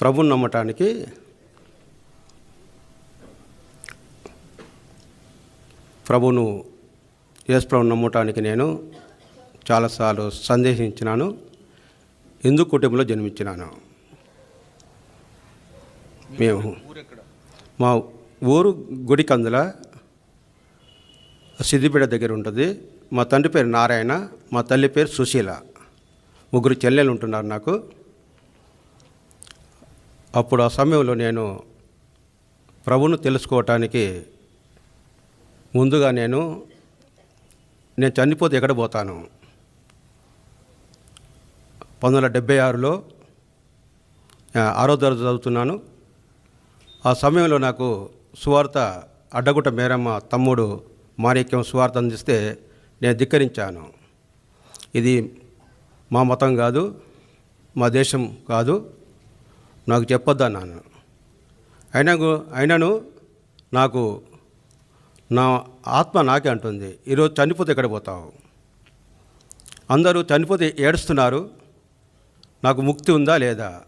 ప్రభుని నమ్మటానికి ప్రభును యేసు ప్రభుని నమ్మటానికి నేను చాలాసార్లు సందేహించినాను. హిందూ కుటుంబంలో జన్మించినాను. మేము మా ఊరు గుడికందుల సిద్దిపేట దగ్గర ఉంటుంది. మా తండ్రి పేరు నారాయణ మా తల్లి పేరు సుశీల. ముగ్గురు చెల్లెలు ఉంటున్నారు నాకు. అప్పుడు ఆ సమయంలో నేను ప్రభును తెలుసుకోవటానికి ముందుగా నేను నేను చనిపోతే ఎక్కడ పోతాను? పంతొమ్మిది వందల డెబ్బై ఆరులో ఆరో తరగతి చదువుతున్నాను. ఆ సమయంలో నాకు సువార్త అడ్డగుట్ట మేరమ్మ తమ్ముడు మాణిక్యం సువార్త అందిస్తే నేను ధిక్కరించాను. ఇది మా మతం కాదు మా దేశం కాదు. నాకు చెప్పొద్దన్నాను అయినా గు- అయినను నాకు నా ఆత్మ నాకే అంటుంది. ఈరోజు చనిపోతే ఎక్కడ పోతావు? అందరూ చనిపోతే ఏడుస్తున్నారు. నాకు ముక్తి ఉందా లేదా?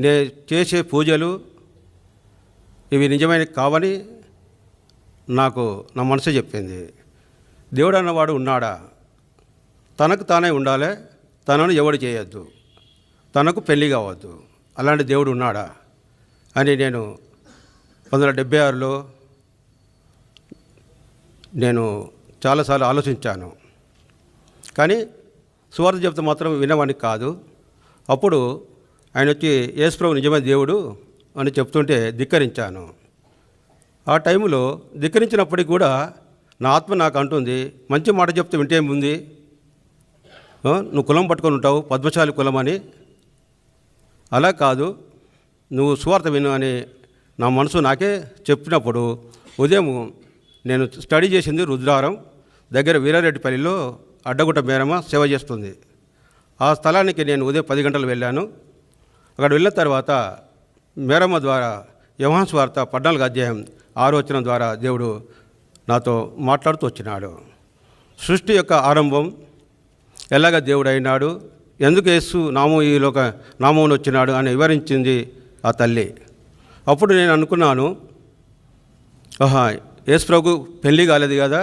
నేను చేసే పూజలు ఇవి నిజమైన కావని నాకు నా మనసు చెప్పింది. దేవుడు అన్నవాడు ఉన్నాడా? తనకు తానే ఉండాలి తనను ఎవడు చేయొద్దు. తనకు పెళ్ళి కావద్దు. అలాంటి దేవుడు ఉన్నాడా అని నేను పంతొమ్మిది వందల డెబ్బై ఆరులో నేను చాలాసార్లు ఆలోచించాను. కానీ సువార్త చెప్తే మాత్రం వినవని కాదు. అప్పుడు ఆయన వచ్చి యేసుప్రభు నిజమైన దేవుడు అని చెప్తుంటే ధిక్కరించాను. ఆ టైంలో ధిక్కరించినప్పటికి కూడా నా ఆత్మ నాకు అంటుంది మంచి మాట చెప్తే వింటేముంది నువ్వు కులం పట్టుకొని ఉంటావు పద్మశాలి కులం అని అలా కాదు. నువ్వు సువార్త విను అని నా మనసు నాకే చెప్పినప్పుడు ఉదయం నేను స్టడీ చేసింది రుద్రారం దగ్గర వీరారెడ్డిపల్లిలో అడ్డగుట్ట మేరమ్మ సేవ చేస్తుంది. ఆ స్థలానికి నేను ఉదయం పది గంటలు వెళ్ళాను. అక్కడ వెళ్ళిన తర్వాత మేరమ్మ ద్వారా యవహాన్స్ వార్త పద్నాలుగు అధ్యాయం ఆరోచన ద్వారా దేవుడు నాతో మాట్లాడుతూ వచ్చినాడు. సృష్టి యొక్క ఆరంభం ఎలాగ దేవుడు అయినాడు ఎందుకు యేసు నామం ఈ లోక నామం వచ్చినాడు అని వివరించింది ఆ తల్లి. అప్పుడు నేను అనుకున్నాను ఆహా యేసు ప్రభు పెళ్ళి కాలేదు కదా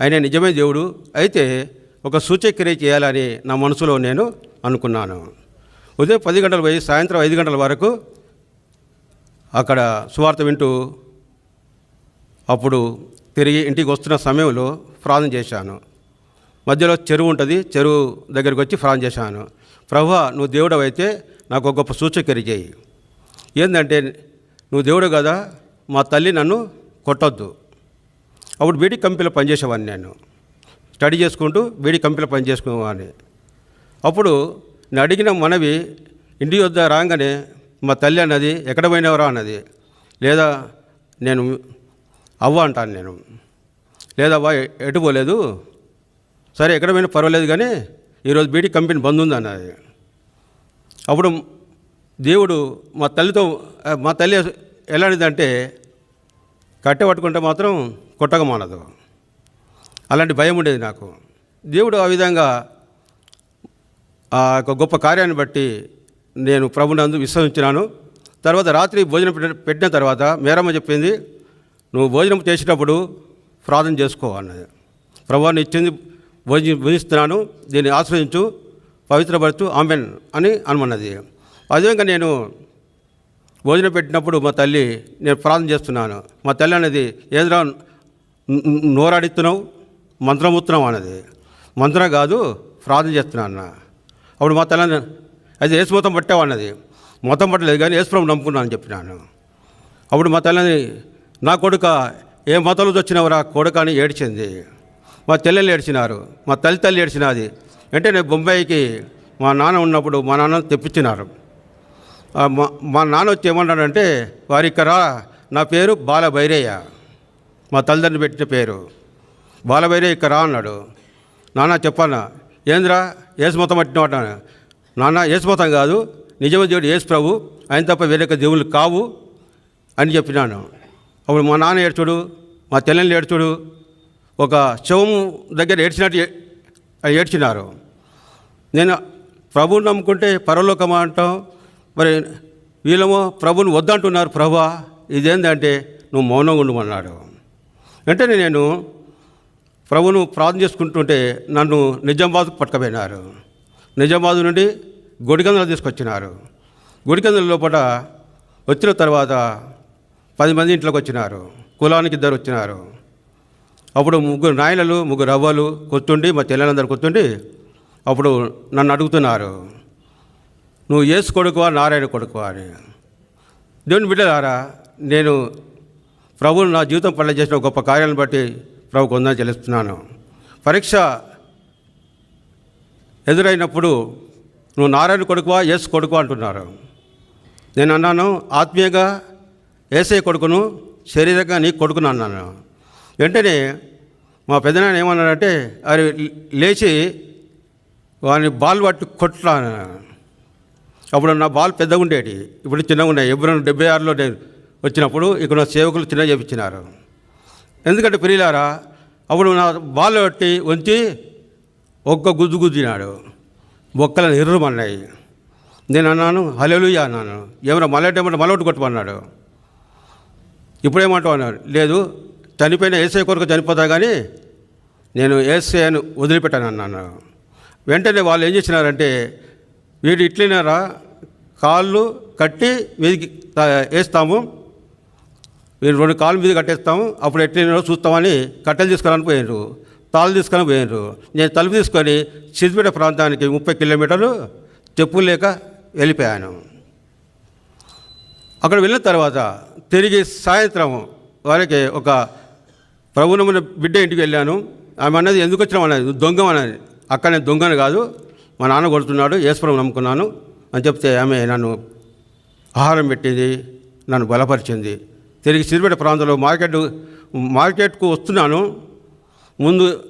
ఆయన నిజమే దేవుడు అయితే ఒక సూచక్రియ చేయాలని నా మనసులో నేను అనుకున్నాను. ఉదయం పది గంటల పోయి సాయంత్రం ఐదు గంటల వరకు అక్కడ సువార్త వింటూ అప్పుడు తిరిగి ఇంటికి వస్తున్న సమయంలో ప్రార్థన చేశాను. మధ్యలో చెరువు ఉంటుంది చెరువు దగ్గరికి వచ్చి ఫ్రాన్ చేశాను. ప్రభు నువ్వు దేవుడు అయితే నాకు ఒక గొప్ప సూచకరి చేయి ఏంటంటే నువ్వు దేవుడు కదా మా తల్లి నన్ను కొట్టొద్దు. అప్పుడు బీడీ కంపెనీలో పనిచేసేవాడిని నేను. స్టడీ చేసుకుంటూ బీడీ కంపెనీలో పనిచేసుకునేవాడిని. అప్పుడు నేను అడిగిన మనవి ఇంటి వద్ద రాగానే మా తల్లి అన్నది ఎక్కడ పోయినవరా అన్నది. లేదా నేను అవ్వ అంటాను నేను. లేదా అవ్వ ఎటు పోలేదు సరే ఎక్కడ పోయినా పర్వాలేదు కానీ ఈరోజు బీటీ కంపెనీ బంద్ ఉంది అన్నది అప్పుడు దేవుడు మా తల్లితో మా తల్లి ఎలాంటిదంటే కట్టె పట్టుకుంటే మాత్రం కొట్టకమానదు అలాంటి భయం ఉండేది నాకు. దేవుడు ఆ విధంగా ఆ యొక్క గొప్ప కార్యాన్ని బట్టి నేను ప్రభునందు విశ్వసించినాను. తర్వాత రాత్రి భోజనం పెట్టిన తర్వాత మేరమ్మ చెప్పింది నువ్వు భోజనం చేసేటప్పుడు ప్రార్థన చేసుకో అన్నది. ప్రభువాన్ని ఇచ్చింది భోజనం భుజిస్తున్నాను దీన్ని ఆశ్రయించు పవిత్రపరచు ఆమెన్ అని అనుమన్నది. అదేవిధంగా నేను భోజనం పెట్టినప్పుడు మా తల్లి నేను ప్రార్థన చేస్తున్నాను. మా తల్లి అనేది ఏదిరా నోరాడిస్తున్నావు మంత్రమూత్రం అన్నది. మంత్రం కాదు ప్రార్థన చేస్తున్నాను అన్న. అప్పుడు మా తల్లి అది ఏసు మొత్తం పట్టావు అన్నది. మొత్తం పట్టలేదు కానీ ఏసుప్రభు నమ్ముకున్నాను అని చెప్పినాను. అప్పుడు మా తల్లిని నా కొడుక ఏ మతంలో వచ్చినవరా? కొడుక అని ఏడ్చింది. మా చెల్లెలు ఏడ్చినారు మా తల్లి తల్లి ఏడ్చినది. అంటే నేను బొంబాయికి మా నాన్న ఉన్నప్పుడు మా నాన్న తెప్పించినారు. మా మా నాన్న వచ్చి ఏమన్నాడంటే వారి నా పేరు బాలభైరయ్య. మా తల్లిదండ్రులు పెట్టిన పేరు బాలభైరయ్య ఇక్కడ రా అన్నాడు. నాన్న చెప్పన్నా ఏంద్రా ఏసుమతం మొత్తం పట్టినవాడు నాన్న ఏసుమతం కాదు నిజమైన దేవుడు ఏసు ప్రభు ఆయన తప్ప వేరే దేవుళ్ళు కావు అని చెప్పినాను. అప్పుడు మా నాన్న ఏడ్చుడు మా తెల్లని ఏడ్చుడు. ఒక శవము దగ్గర ఏడ్చినట్టు ఏడ్చినారు. నేను ప్రభువుని నమ్ముకుంటే పరలోకమా అంటాం. మరి వీళ్ళేమో ప్రభుని వద్దంటున్నారు ప్రభా ఇదేంటంటే నువ్వు మౌనంగా ఉండమన్నాడు. వెంటనే నేను ప్రభును ప్రార్థన చేసుకుంటుంటే నన్ను నిజామాబాద్కు పట్టుకుపోయినారు. నిజామాబాద్ నుండి గుడికందలు తీసుకొచ్చినారు. గుడికందల లోపల వచ్చిన తర్వాత పది మంది ఇంట్లోకి వచ్చినారు. కులానికి ఇద్దరు వచ్చినారు. అప్పుడు ముగ్గురు నాయనలు ముగ్గురు అవ్వలు కొత్తుండి మా చెల్లెలందరూ కొత్తుండి అప్పుడు నన్ను అడుగుతున్నారు నువ్వు ఏసు కొడుకువా నారాయణ కొడుకువా? అని. దేవుని బిడ్డలారా నేను ప్రభువు నా జీవితం పట్ల చేసిన గొప్ప కార్యాలను బట్టి ప్రభు కొందని చెల్లిస్తున్నాను. పరీక్ష ఎదురైనప్పుడు నువ్వు నారాయణ కొడుకువా ఏసు కొడుకువా? అంటున్నారు. నేను అన్నాను ఆత్మీయంగా ఏసై కొడుకును శరీరంగా నీ కొడుకును అన్నాను. వెంటనే మా పెద్దనాన్న ఏమన్నాడంటే అది లేచి వాని బాల్ పట్టి కొట్లాను అప్పుడు నా బాల్ పెద్దగా ఉండేటి. ఇప్పుడు చిన్నగా ఉన్నాయి. ఎప్పుడు డెబ్బై ఆరులో నేను వచ్చినప్పుడు ఇక్కడ నా సేవకులు చిన్న చేపించినారు. ఎందుకంటే ప్రియులారా అప్పుడు నా బాల్ పట్టి ఉంచి ఒక్క గుద్దు గుద్దినాడు బొక్కలను ఎర్రమన్నాయి. నేను అన్నాను హలెలుయ్య అన్నాను. ఏమన్నా మళ్ళటేమన్నా మలొకటి కొట్టమన్నాడు ఇప్పుడేమంటావు అన్నాడు లేదు చనిపోయిన ఏసఐ కొరకు చనిపోతా కానీ నేను ఏసఐను వదిలిపెట్టాను అన్నాను వెంటనే వాళ్ళు ఏం చేసినారంటే వీడు ఇట్లనేరా కాళ్ళు కట్టి మీదికి వేస్తాము మీరు రెండు కాళ్ళ మీద కట్టేస్తాము. అప్పుడు ఎట్లయినా చూస్తామని కట్టెలు తీసుకురాని పోయినారు తాళ్ళు తీసుకొని పోయినారు నేను తలుపు తీసుకొని సిద్దిపేట ప్రాంతానికి ముప్పై కిలోమీటర్లు చెప్పులు లేక వెళ్ళిపోయాను. అక్కడ వెళ్ళిన తర్వాత తిరిగి సాయంత్రం వారికి ఒక ప్రభునమైన బిడ్డ ఇంటికి వెళ్ళాను. ఆమె అన్నది ఎందుకు వచ్చినావు అన్నది దొంగ అన్నది అక్కడ నేను దొంగను కాదు మా నాన్న కొడుతున్నాడు ఈశ్వరం నమ్ముకున్నాను అని చెప్తే ఆమె నన్ను ఆహారం పెట్టింది నన్ను బలపరిచింది. తిరిగి సిరిపేట ప్రాంతంలో మార్కెట్ మార్కెట్కు వస్తున్నాను. ముందు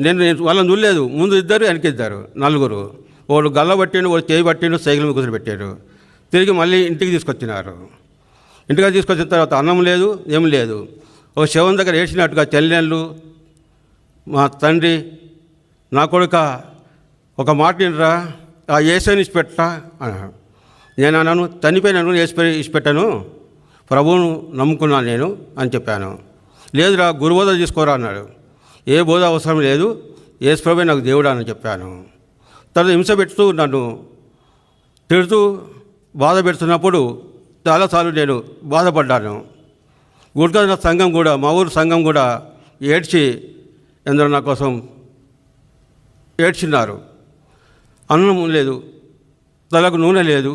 నేను వాళ్ళని చూడలేదు. ముందు ఇద్దరు వెనకిద్దరు నలుగురు. వాడు గల్ల పట్టిండు వాడు చేయి పట్టిండు సైకిల్ మీద కూర్చొని పెట్టాడు తిరిగి మళ్ళీ ఇంటికి తీసుకొచ్చినారు. ఇంటికి తీసుకొచ్చిన తర్వాత అన్నం లేదు ఏం లేదు. ఓ శవం దగ్గర ఏడ్చినట్టుగా చెల్లెళ్ళు మా తండ్రి నా కొడుక ఒక మాట వినరా? ఆ ఏసైని ఇచ్చిపెట్టా అన్నాడు. నేను అన్నాను చనిపోయినాను ఏసి ఇచ్చిపెట్టాను. ప్రభువును నమ్ముకున్నాను నేను అని చెప్పాను. లేదురా గురుబోధ తీసుకోరా అన్నాడు. ఏ బోధ అవసరం లేదు ఏసు ప్రభే నాకు దేవుడు అని చెప్పాను. తర్వాత హింస పెడుతూ నన్ను తిడుతూ బాధ పెడుతున్నప్పుడు చాలాసార్లు నేను బాధపడ్డాను. గుడికన్న సంఘం కూడా మా ఊరు సంఘం కూడా ఏడ్చి ఎందరో నా కోసం ఏడ్చిన్నారు అన్నం లేదు తలకు నూనె లేదు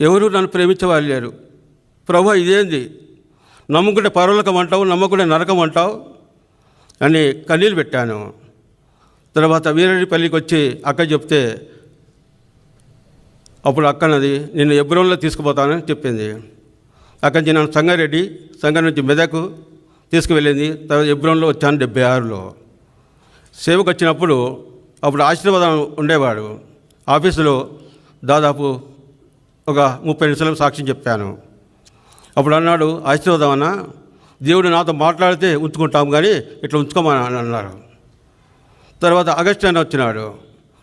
ఎవరు నన్ను ప్రేమించేవారు లేరు. ప్రభు ఇదేంది? నమ్ముకుంటే పరలోకం అంటావు నమ్మకుంటే నరకం అంటావు అని కన్నీళ్ళు పెట్టాను. తర్వాత వీరడిపల్లికి వచ్చి అక్క చెప్తే అప్పుడు అక్కనది నిన్ను ఎబ్రోన్లో తీసుకుపోతానని చెప్పింది. అక్కడి నుంచి నన్ను సంగారెడ్డి సంగారెడ్డి నుంచి మెదకు తీసుకువెళ్ళింది. తర్వాత ఎబ్రోన్లో వచ్చాను డెబ్బై ఆరులో సేవకు వచ్చినప్పుడు అప్పుడు ఆశీర్వాదం ఉండేవాడు. ఆఫీసులో దాదాపు ఒక ముప్పై నిమిషాలు సాక్ష్యం చెప్పాను. అప్పుడు అన్నాడు ఆశీర్వాదం అన్న దేవుడు నాతో మాట్లాడితే ఉంచుకుంటాం కానీ ఇట్లా ఉంచుకోమని అన్నారు. తర్వాత ఆగస్టు అని వచ్చినాడు.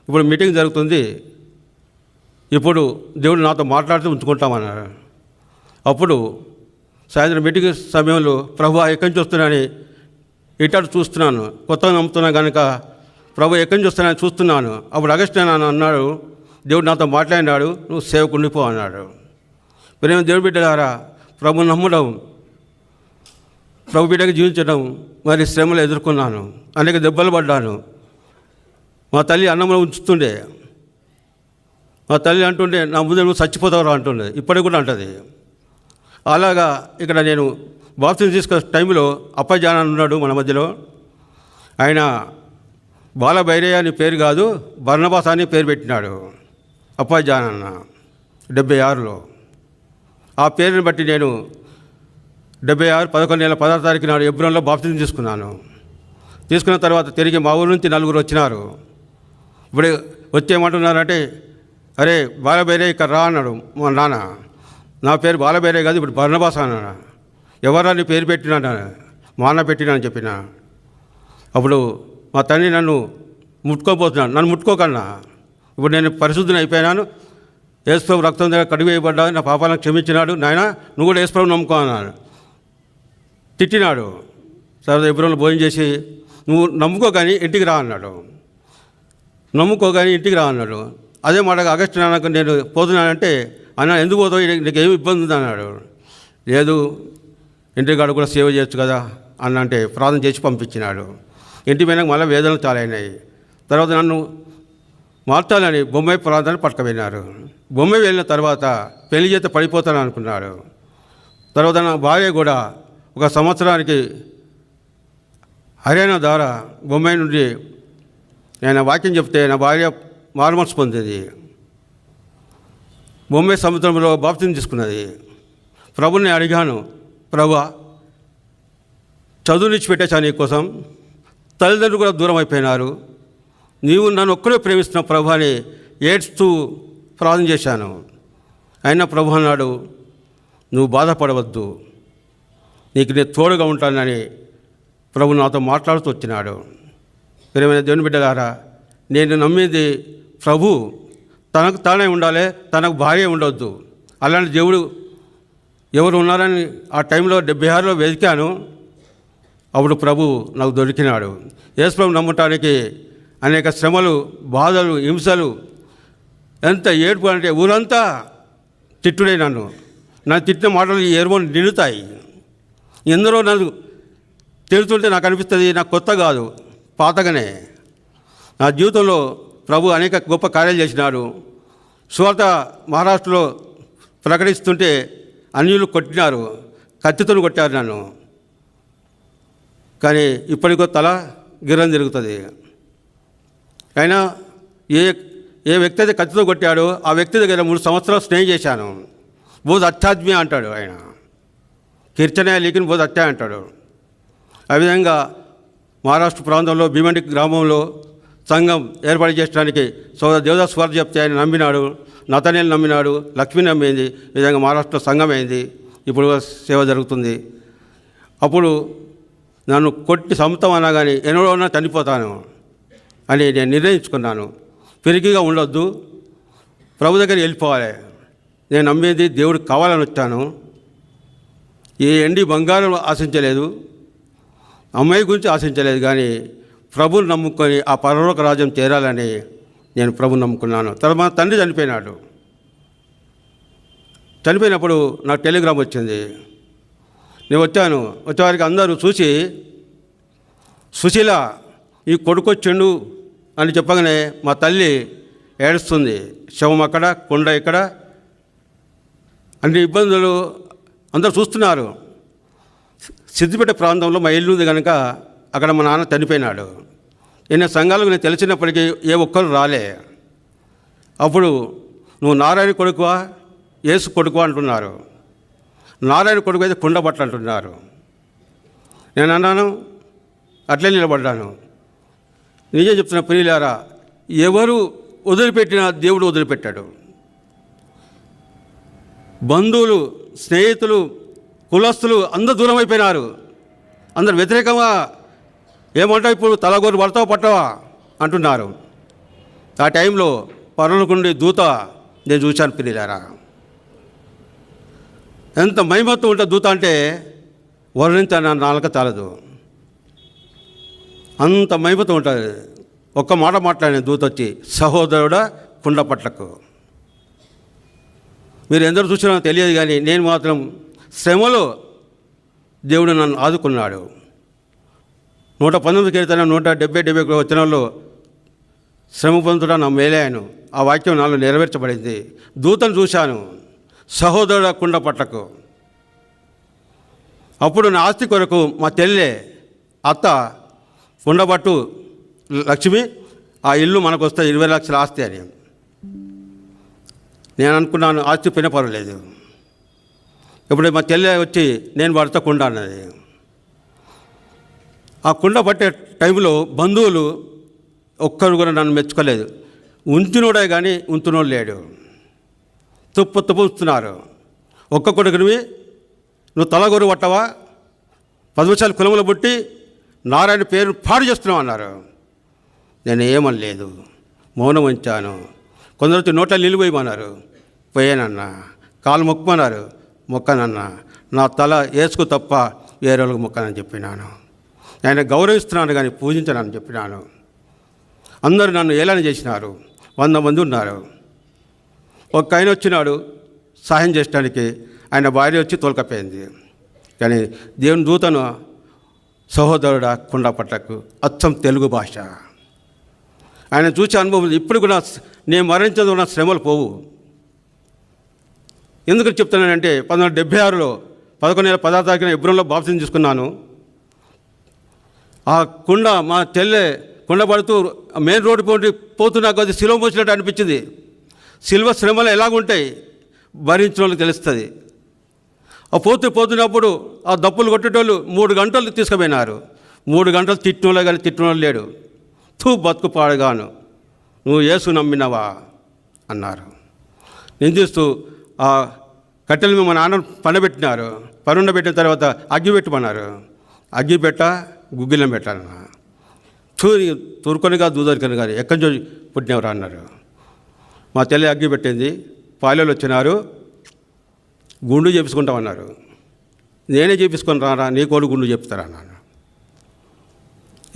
ఇప్పుడు మీటింగ్ జరుగుతుంది. ఇప్పుడు దేవుడు నాతో మాట్లాడితే ఉంచుకుంటామన్నారు అప్పుడు సాయంత్రం మీటింగ్ సమయంలో ప్రభు ఎక్కడి నుంచి వస్తున్నానని ఇటాడు చూస్తున్నాను. కొత్తగా నమ్ముతున్నా కనుక ప్రభు ఎక్కడి నుంచి వస్తున్నానని చూస్తున్నాను. అప్పుడు అగస్టు నాన్న అన్నాడు దేవుడు నాతో మాట్లాడినాడు నువ్వు సేవకుండిపో అన్నాడు. ప్రేమ దేవుడి బిడ్డలారా ప్రభు నమ్మడం ప్రభు బిడ్డకి జీవించడం మరి శ్రమలు ఎదుర్కొన్నాను. అనేక దెబ్బలు పడ్డాను. మా తల్లి అన్నంలో ఉంచుతుండే. మా తల్లి అంటుండే నా ముందు నువ్వు చచ్చిపోతావు అంటుండే. ఇప్పటికి కూడా అంటుంది. అలాగా ఇక్కడ నేను బాప్తిని తీసుకున్న టైంలో అప్పయ్య ఉన్నాడు మన మధ్యలో. ఆయన బాలభైరయ్య అని పేరు కాదు బర్ణబాస అని పేరు పెట్టినాడు అప్పజానన్న అన్న డెబ్బై ఆరులో ఆ పేరుని బట్టి నేను డెబ్బై ఆరు పదకొండు నెలల పదహారు తారీఖు నాడు ఎబ్రోన్లో బాప్తిజం తీసుకున్నాను. తీసుకున్న తర్వాత తిరిగి మా ఊరు నుంచి నలుగురు వచ్చినారు. ఇప్పుడు వచ్చేయమంటున్నారంటే అరే బాలభైరయ్య ఇక్కడ రా అన్నాడు మా నాన్న. నా పేరు బాలబేరే కాదు ఇప్పుడు బర్ణబాస అన్నాడు ఎవరా నీ పేరు పెట్టినా మా అన్న పెట్టినా అని చెప్పిన? అప్పుడు మా తండ్రి నన్ను ముట్టుకోపోతున్నాడు నన్ను ముట్టుకోకన్నా. ఇప్పుడు నేను పరిశుద్ధిని అయిపోయినాను. ఏసుప్రభు రక్తం దగ్గర కడుగు నా పాపాలను క్షమించినాడు. నాయన నువ్వు కూడా ఏసుప్రభు నమ్ముకో అన్నాడు. తిట్టినాడు. తర్వాత ఇబ్బందులు భోజనం చేసి నువ్వు నమ్ముకో కానీ ఇంటికి రా అన్నాడు. నమ్ముకో కానీ ఇంటికి రా అన్నాడు. అదే మాట ఆగస్టు నాన్నకు నేను పోతున్నానంటే అన్న ఎందుకు పోతావు? నీకు- ఏమి ఇబ్బంది ఉంది అన్నాడు. లేదు ఇంటికాడ కూడా సేవ చేయొచ్చు కదా అన్న అంటే ప్రార్థన చేసి పంపించినాడు. ఇంటి మీద మళ్ళీ వేదనలు చాలైనాయి. తర్వాత నన్ను మార్చాలని బొమ్మాయి ప్రాంతాన్ని పట్టుకుపోయినారు. బొమ్మాయి వెళ్ళిన తర్వాత పెళ్ళి చేత పడిపోతాను అనుకున్నాడు. తర్వాత నా భార్య కూడా ఒక సంవత్సరానికి హర్యానా ద్వారా బొమ్మాయి నుండి నేను వాక్యం చెప్తే నా భార్య మారుమనసు పొందింది. బొంబై సముద్రంలో బాప్తిని తీసుకున్నది ప్రభుని అడిగాను ప్రభా చదువునిచ్చి పెట్టేశా నీకోసం తల్లిదండ్రులు కూడా దూరం అయిపోయినారు. నీవు నన్ను ఒక్కడే ప్రేమిస్తున్న ప్రభు అని ఏడ్స్తూ ప్రార్థన చేశాను. అయినా ప్రభు అన్నాడు నువ్వు బాధపడవద్దు. నీకు నేను తోడుగా ఉంటానని ప్రభు నాతో మాట్లాడుతూ వచ్చినాడు. ప్రేమైన దేవుని బిడ్డగారా నేను నమ్మేది ప్రభు తనకు తానే ఉండాలి తనకు భార్య ఉండొద్దు. అలాంటి దేవుడు ఎవరు ఉన్నారని ఆ టైంలో డెబ్బై ఆరులో వెతికాను. అప్పుడు ప్రభు నాకు దొరికినాడు. యేసుప్రభు నమ్మటానికి అనేక శ్రమలు బాధలు హింసలు ఎంత ఏడుపు అంటే ఊరంతా తిట్టుడే నన్ను. నన్ను తిట్టిన మాటలు ఈ ఎరువును నిండుతాయి. ఎందరో నన్ను తిడుతుంటే నాకు అనిపిస్తుంది నాకు కొత్త కాదు పాతగానే. నా జీవితంలో ప్రభు అనేక గొప్ప కార్యాలు చేసినాడు సువార్త మహారాష్ట్రలో ప్రకటిస్తుంటే అన్యులు కొట్టినారు. కత్తితో కొట్టారు నన్ను. కానీ ఇప్పటికో తల గిర్రం జరుగుతుంది అయినా ఏ ఏ వ్యక్తి అయితే కత్తితో కొట్టాడో ఆ వ్యక్తి దగ్గర మూడు సంవత్సరాలు స్నేహం చేశాను. బోధ అత్యాత్మీయ అంటాడు ఆయన. కీర్తన లేకిన బోధ అత్య అంటాడు. ఆ విధంగా మహారాష్ట్ర ప్రాంతంలో భీమండి గ్రామంలో సంఘం ఏర్పాటు చేయడానికి సోదర దేవదాస్ వారు చెప్తే ఆయన నమ్మినాడు నతనేలు నమ్మినాడు లక్ష్మి నమ్మింది. ఈ విధంగా మహారాష్ట్ర సంఘం అయింది. ఇప్పుడు సేవ జరుగుతుంది. అప్పుడు నన్ను కొట్టి సొంతం అన్నా కానీ ఎన్నడోనా చనిపోతాను అని నేను నిర్ణయించుకున్నాను. పెరిగిగా ఉండొద్దు. ప్రభు దగ్గర వెళ్ళిపోవాలి. నేను నమ్మేది దేవుడు కావాలని వచ్చాను. ఏ ఎండి బంగారం ఆశించలేదు. అమ్మాయి గురించి ఆశించలేదు కానీ ప్రభుని నమ్ముకొని ఆ పరలోక రాజ్యం చేరాలని నేను ప్రభు నమ్ముకున్నాను. తర్వాత మా తండ్రి చనిపోయినాడు. చనిపోయినప్పుడు నాకు టెలిగ్రామ్ వచ్చింది. నేను వచ్చాను. వచ్చేవారికి అందరూ చూసి సుశీల ఈ కొడుకు వచ్చిండు అని చెప్పగానే మా తల్లి ఏడుస్తుంది. శవం అక్కడ కొండ ఇక్కడ అన్ని ఇబ్బందులు అందరూ చూస్తున్నారు. సిద్దిపేట ప్రాంతంలో మా ఇల్లు ఉంది కనుక అక్కడ మా నాన్న చనిపోయినాడు. ఎన్నో సంఘాలకు నేను తెలిసినప్పటికీ ఏ ఒక్కరు రాలే. అప్పుడు నువ్వు నారాయణ కొడుకువా? యేసు కొడుకువా అంటున్నారు. నారాయణ కొడుకు అయితే కుండబట్టలు అంటున్నారు. నేను అన్నాను అట్లే నిలబడ్డాను. నిజం చెప్తున్న ప్రియులారా ఎవరు వదిలిపెట్టినా దేవుడు వదిలిపెట్టాడు. బంధువులు స్నేహితులు కులస్తులు అందరు దూరం అయిపోయినారు. అందరు వ్యతిరేకంగా ఏమంటావు ఇప్పుడు తలగోరు పడతావు పట్టవా? అంటున్నారు. ఆ టైంలో పరులకుండి దూత నేను చూశాను పిల్లారా ఎంత మైమత్తు ఉంటుంది దూత అంటే వర్ణించిన నాలుక చాలదు. అంత మైమత్తు ఉంటుంది ఒక్క మాట మాట్లాడిన దూత వచ్చి సహోదరు కుండ పట్లకు మీరు ఎందరు చూసినా తెలియదు కానీ నేను మాత్రం శ్రమలో దేవుడు నన్ను ఆదుకున్నాడు. నూట పంతొమ్మిది కీర్తన నూట డెబ్బై డెబ్బై వచనంలో శ్రమ పొందుట నా మేలాయను ఆ వాక్యం నాలో నెరవేర్చబడింది. దూతను చూశాను సహోదరుడ కుండ పట్లకు అప్పుడు నా ఆస్తి కొరకు మా తెల్లే అత్త కుండపట్టు లక్ష్మి ఆ ఇల్లు మనకు వస్తే ఇరవై లక్షల ఆస్తి అని. నేను అనుకున్నాను ఆస్తి పోయినా పర్వాలేదు ఇప్పుడు మా తెల్లే వచ్చి నేను వాడితో కుండ అన్నది. ఆ కుండ పట్టే టైంలో బంధువులు ఒక్కరు కూడా నన్ను మెచ్చుకోలేదు. ఉంచినోడే కానీ ఉంచునోడు లేడు. తుప్పు తుప్పుస్తున్నారు ఒక్క కొడుకునివి నువ్వు తలగొరు పట్టవా? పది కులములు పుట్టి నారాయణ పేరు పాడు చేస్తున్నావు అన్నారు. నేను ఏమనలేదు మౌనం ఉంచాను. కొందరు వచ్చి నిలిపోయమన్నారు పోయానన్నా. కాలు మొక్కమన్నారు. మొక్కనన్నా. నా తల వేసుకు తప్ప వేరే వాళ్ళకి మొక్కనని చెప్పినాను. ఆయన గౌరవిస్తున్నాను కానీ పూజించనని చెప్పినాను. అందరూ నన్ను ఏలాని చేసినారు? వంద మంది ఉన్నారు. ఒక ఆయన వచ్చినాడు సహాయం చేయడానికి ఆయన భార్య వచ్చి తోలుకపోయింది. కానీ దేవుని దూతను సహోదరుడా కుండపట్లకు అచ్చం తెలుగు భాష. ఆయన చూసే అనుభవం ఇప్పుడు కూడా నేను మరణించదు ఉన్న శ్రమలు పోవు. ఎందుకు చెప్తున్నానంటే పంతొమ్మిది వందల డెబ్బై ఆరులో పదకొండు నెల పదో తారీఖున ఎబ్రోన్లో బాప్తిజం తీసుకున్నాను. ఆ కుండ మా చెల్లె కుండ పడుతూ మెయిన్ రోడ్డు పోటీ పోతూ నాకు అది సిలువ మోసినట్టు అనిపించింది. సిల్వ శ్రమలు ఎలాగుంటాయి? భరించిన వాళ్ళకి తెలుస్తుంది. ఆ పోతూ పోతున్నప్పుడు ఆ దప్పులు కొట్టేటోళ్ళు మూడు గంటలు తీసుకుపోయినారు. మూడు గంటలు తిట్టినోళ్ళే కానీ తిట్టినోళ్ళు లేడు. తూ బతుకు పాడగాను. నువ్వు ఏసు నమ్మినవా? అన్నారు. నిందిస్తూ ఆ కట్టెలు మా నాన్న పండబెట్టినారు. పనుండబెట్టిన తర్వాత అగ్గి పెట్టమన్నారు. అగ్గి పెట్ట గుగ్గిలం పెట్టాలన్న. తూరి తూరుకొనిగా దూదరికని కానీ ఎక్కడి నుంచి పుట్టినవరా అన్నారు. మా తల్లి అగ్గి పెట్టింది. పాలెలు వచ్చినారు. గుండు చేపించుకుంటామన్నారు. నేనే చేపించుకొని రారా నీ కోడు గుండు చెప్తారా అన్నాను.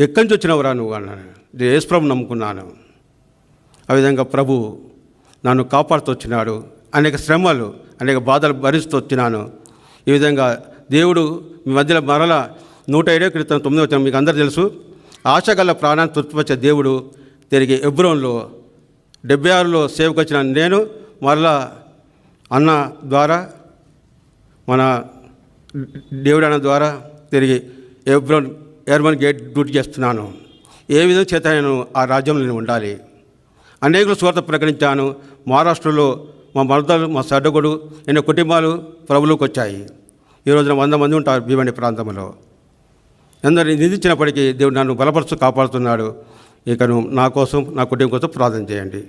ఎక్కడి నుంచి వచ్చినవరా నువ్వు అన్నాను. నేను యేసుప్రభు నమ్ముకున్నాను. ఆ విధంగా ప్రభు నన్ను కాపాడుతూ వచ్చినాడు. అనేక శ్రమలు అనేక బాధలు భరిస్తూ వచ్చినాను. ఈ విధంగా దేవుడు మీ మధ్యలో మరల నూట ఏడో క్రితం తొమ్మిదో వచ్చిన మీకు అందరూ తెలుసు. ఆశగల ప్రాణాన్ని తృప్తిపరిచే దేవుడు తిరిగి ఎబ్రోన్లో డెబ్బై ఆరులో సేవకు వచ్చిన నేను మరలా అన్న ద్వారా మన దేవుడు అన్న ద్వారా తిరిగి ఎబ్రోన్ ఎర్మన్ గేట్ డ్యూటీ చేస్తున్నాను. ఏ విధంగా చేత నేను ఆ రాజ్యంలో నేను ఉండాలి. అనేకులు స్వార్థ ప్రకటించాను. మహారాష్ట్రలో మా మరదలు మా సడ్డగుడు ఎన్నో కుటుంబాలు ప్రభులోకి వచ్చాయి. ఈ రోజున వంద మంది ఉంటారు భీమండి ప్రాంతంలో. అందరిని నిందించినప్పటికీ దేవుడు నన్ను బలపరుస్తూ కాపాడుతున్నాడు. ఇకను నా కోసం నా కుటుంబం కోసం ప్రార్థన చేయండి.